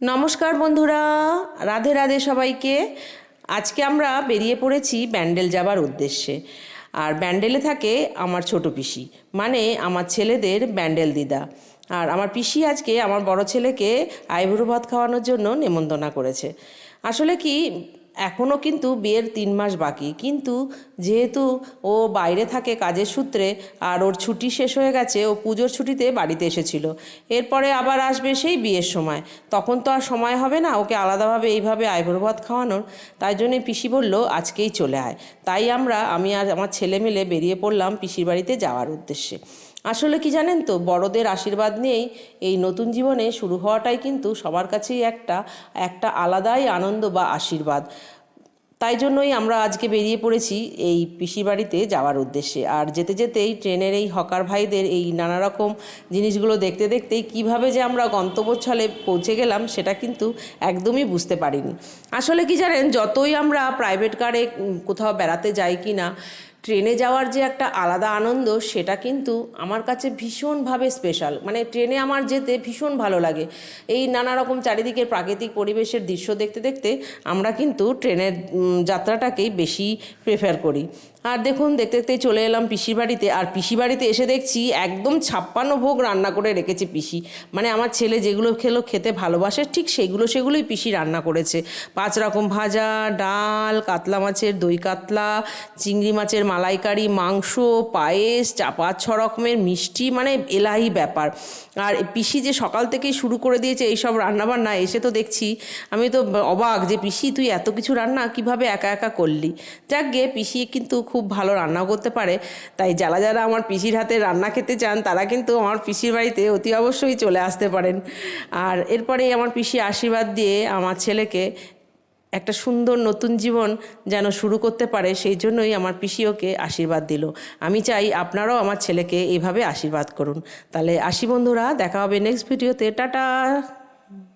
নমস্কার বন্ধুরা, রাধে রাধে সবাইকে। আজকে আমরা বেরিয়ে পড়েছি ব্যান্ডেল যাবার উদ্দেশ্যে। আর ব্যান্ডেলে থাকে আমার ছোট পিসি মানে আমার ছেলেদের ব্যান্ডেল দিদা। আর আমার পিসি আজকে আমার বড় ছেলেকে আইবুড়ো ভাত খাওয়ানোর জন্য নেমন্তনা করেছে। আসলে কি এখনও কিন্তু বিয়ের তিন মাস বাকি। কিন্তু যেহেতু ও বাইরে থাকে কাজের সূত্রে, আর ওর ছুটি শেষ হয়ে গেছে, ও পুজোর ছুটিতে বাড়িতে এসেছিল। এরপরে আবার আসবে সেই বিয়ের সময়। তখন তো আর সময় হবে না ওকে আলাদাভাবে এইভাবে আইবুড়ো ভাত খাওয়ানোর। তাই জন্যই পিসি বলল, আজকেই চলে আয়। তাই আমরা, আমি আর আমার ছেলে মিলে বেরিয়ে পড়লাম পিসির বাড়িতে যাওয়ার উদ্দেশ্যে। আসলে কি জানেন তো, বড়দের আশীর্বাদ নিয়েই এই নতুন জীবনে শুরু হওয়াটাই কিন্তু সবার কাছেই একটা একটা আলাদাই আনন্দ বা আশীর্বাদ। তাই জন্যই আমরা আজকে বেরিয়ে পড়েছি এই পিসি বাড়িতে যাওয়ার উদ্দেশ্যে। আর যেতে যেতেই ট্রেনের এই হকার ভাইদের এই নানা রকম জিনিসগুলো দেখতে দেখতেই কীভাবে যে আমরা গন্তব্যস্থলে পৌঁছে গেলাম, সেটা কিন্তু একদমই বুঝতে পারিনি। আসলে কি জানেন, যতই আমরা প্রাইভেট কারে কোথাও বেড়াতে যাই কি না ট্রেনে যাওয়ার যে একটা আলাদা আনন্দ, সেটা কিন্তু আমার কাছে ভীষণভাবে স্পেশাল মানে ট্রেনে আমার যেতে ভীষণ ভালো লাগে। এই নানা রকম চারিদিকের প্রাকৃতিক পরিবেশের দৃশ্য দেখতে দেখতে আমরা কিন্তু ট্রেনের যাত্রাটাকেই বেশি প্রেফার করি। আর দেখুন, দেখতে দেখতে চলে এলাম পিসির বাড়িতে। আর পিসি বাড়িতে এসে দেখছি একদম ছাপ্পান্ন ভোগ রান্না করে রেখেছে পিসি। মানে আমার ছেলে যেগুলো খেলো, খেতে ভালোবাসে, ঠিক সেগুলো, সেগুলোই পিসি রান্না করেছে। পাঁচ রকম ভাজা, ডাল, কাতলা মাছের দই কাতলা, চিংড়ি মাছের মালাইকারি মাংস পায়েস চা পাঁচ ছ রকমের মিষ্টি মানে এলাহি ব্যাপার। আর পিসি যে সকাল থেকেই শুরু করে দিয়েছে এইসব রান্নাবান্না, এসে তো দেখছি, আমি তো অবাক যে পিসি তুই এত কিছু রান্না কীভাবে একা একা করলি? যাক গে, পিসি কিন্তু খুব ভালো রান্নাও করতে পারে। তাই যারা যারা আমার পিসির হাতে রান্না খেতে চান, তারা কিন্তু আমার পিসির বাড়িতে অতি অবশ্যই চলে আসতে পারেন। আর এরপরেই আমার পিসি আশীর্বাদ দিয়ে আমার ছেলেকে একটা সুন্দর নতুন জীবন যেন শুরু করতে পারে, সেই জন্যই আমার পিসি ওকে আশীর্বাদ দিল। আমি চাই আপনারাও আমার ছেলেকে এইভাবে আশীর্বাদ করুন। তাহলে আসি বন্ধুরা, দেখা হবে নেক্সট ভিডিওতে টাটা!